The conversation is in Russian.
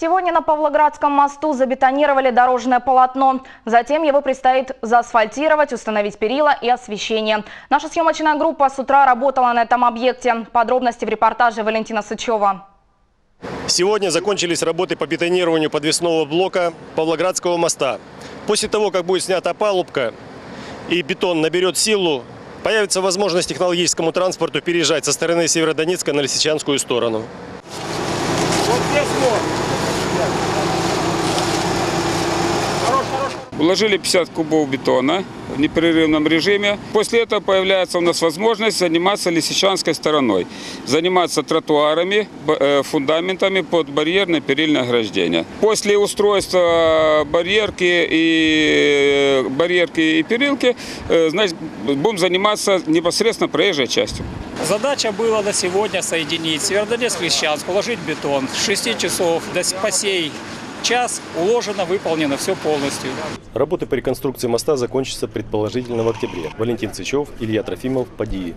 Сегодня на Павлоградском мосту забетонировали дорожное полотно. Затем его предстоит заасфальтировать, установить перила и освещение. Наша съемочная группа с утра работала на этом объекте. Подробности в репортаже Валентина Сычева. Сегодня закончились работы по бетонированию подвесного блока Павлоградского моста. После того, как будет снята палубка и бетон наберет силу, появится возможность технологическому транспорту переезжать со стороны Северодонецка на Лисичанскую сторону. Уложили 50 кубов бетона в непрерывном режиме. После этого появляется у нас возможность заниматься лисичанской стороной. Заниматься тротуарами, э, фундаментами под барьерное перильное ограждение. После устройства барьерки и, э, барьерки и перилки, э, значит, будем заниматься непосредственно проезжей частью. Задача была на сегодня соединить Северодонецк Лисичанск, уложить бетон. С 6 часов до по час уложено, выполнено все полностью. Работы по реконструкции моста закончатся предположительно в октябре. Валентин Сычев, Илья Трофимов, Падии.